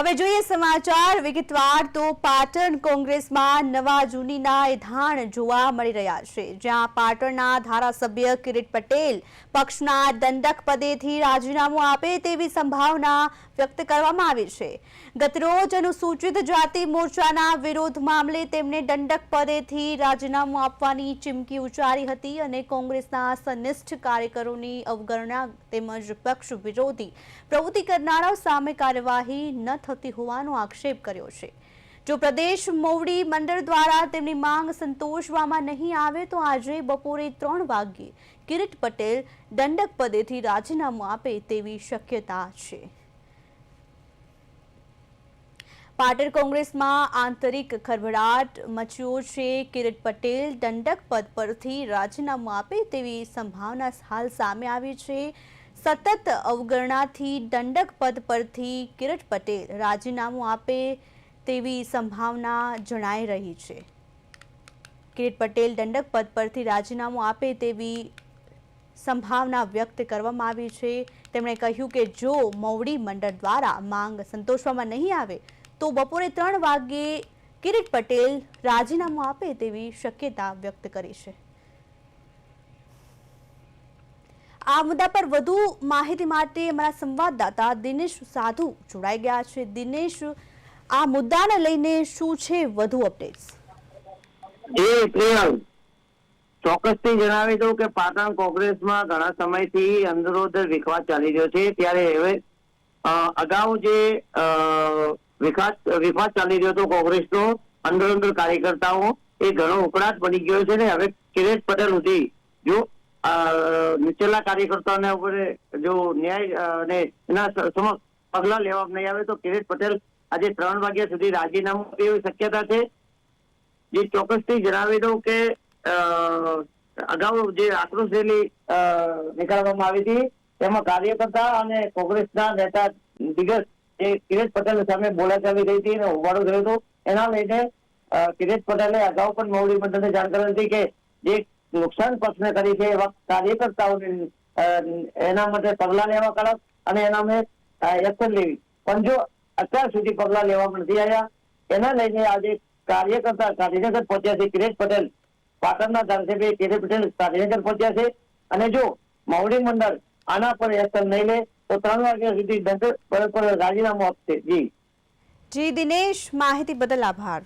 હવે જોઈએ સમાચાર. વિગતવાર તો પાટણ કોંગ્રેસમાં નવા જૂનીના એધાણ જોવા મળી રહ્યા છે, જ્યાં પાટણના ધારાસભ્ય કિરીટ પટેલ પક્ષના દંડક પદેથી રાજીનામું આપે તેવી સંભાવના વ્યક્ત કરવામાં આવી છે. ગતરોજ અનુસૂચિત જાતિ મોરચાના વિરોધ મામલે તેમણે દંડક પદેથી રાજીનામું આપવાની ચીમકી ઉચ્ચારી હતી અને કોંગ્રેસના સનિષ્ઠ કાર્યકરોની અવગણના તેમજ પક્ષ વિરોધી પ્રવૃત્તિ કરનારાઓ સામે કાર્યવાહી ન થતી હોવાનો આક્ષેપ કર્યો છે. જો પ્રદેશ મોવડી મંડળ દ્વારા તેમની માંગ સંતોષવામાં નહીં આવે તો આજે બપોરે ત્રણ વાગ્યે કિરીટ પટેલ દંડક પદેથી રાજીનામું આપે તેવી શક્યતા છે. પાટણ કોંગ્રેસમાં આંતરિક ખરભડાટ મચ્યો છે. કિરીટ પટેલ દંડક પદ પરથી રાજીનામું આપે તેવી સંભાવના હાલ સામે આવી છે. સતત અવગણનાથી દંડક પદ પરથી કિરટ પટેલ રાજીનામું આપે તેવી સંભાવના જણાઈ રહી છે. કિરીટ પટેલ દંડક પદ પરથી રાજીનામું આપે તેવી સંભાવના વ્યક્ત કરવામાં આવી છે. તેમણે કહ્યું કે જો મવડી મંડળ દ્વારા માંગ સંતોષવામાં નહીં આવે, તો બપોરે ત્રણ વાગ્યે કિરીટ પટેલ રાજીનામું આપે તેવી શક્યતા વ્યક્ત કરી છે. આ મુદ્દા પર વધુ માહિતી માટે અમારા સંવાદદાતા દિનેશ સાધુ જોડાઈ ગયા છે. દિનેશ, આ મુદ્દાને લઈને શું છે વધુ અપડેટ્સ એ પ્રિયલ ચોક્કસથી જણાવી દઉં કે પાટણ કોંગ્રેસમાં ઘણા સમયથી અંદરોદર વિખવાદ ચાલી રહ્યો છે. ત્યારે હવે અગાઉ જે વિકાસ વિખવાદ ચાલી રહ્યો હતો કોંગ્રેસનો અંદર કાર્યકર્તાઓ, એ ઘણો ઉકળાટ બની ગયો છે ને હવે કિરીટ પટેલ સુધી જો નીચેલા કાર્યકર્તાઓને ઉપર જો ન્યાય અને એના સમક્ષ પગલા લેવામાં નહીં આવે તો કિરીટ પટેલ આજે ત્રણ વાગ્યા સુધી રાજીનામું એવી શક્યતા છે. જે ચોક્કસથી જણાવી દઉં કે અગાઉ જે આક્રોશ રેલી નીકાળવામાં આવી હતી, તેમાં કાર્યકર્તા અને કોંગ્રેસના નેતા દિગ્ગજ જે કિરીટ પટેલ સામે બોલાચાલી થઈ હતી અને હોબાળો થયો હતો. એના લઈને કિરીટ પટેલે અગાઉ પણ મોવડી મંડળને જાણ કરી હતી કે જે નુકસાન પક્ષને કરી છે એવા કાર્યકર્તાઓને એના માટે પગલા લેવા કડક અને એના એક્શન લેવી. પણ જો અત્યાર સુધી પગલા લેવામાં નથી આવ્યા, એના લઈને આજે કાર્યકર્તા ગાંધીનગર પહોંચ્યા છે કિરેશ પટેલ. પાટણના ધારાસભ્ય કિરેશ પટેલ ગાંધીનગર પહોંચ્યા છે. અને જો મવડી મંડળ આના પર એક્શન નહીં લે, તો ત્રણ વાગ્યા સુધી દંડ પર રાજીનામું આપશે. જી. જી, દિનેશ, માહિતી બદલ આભાર.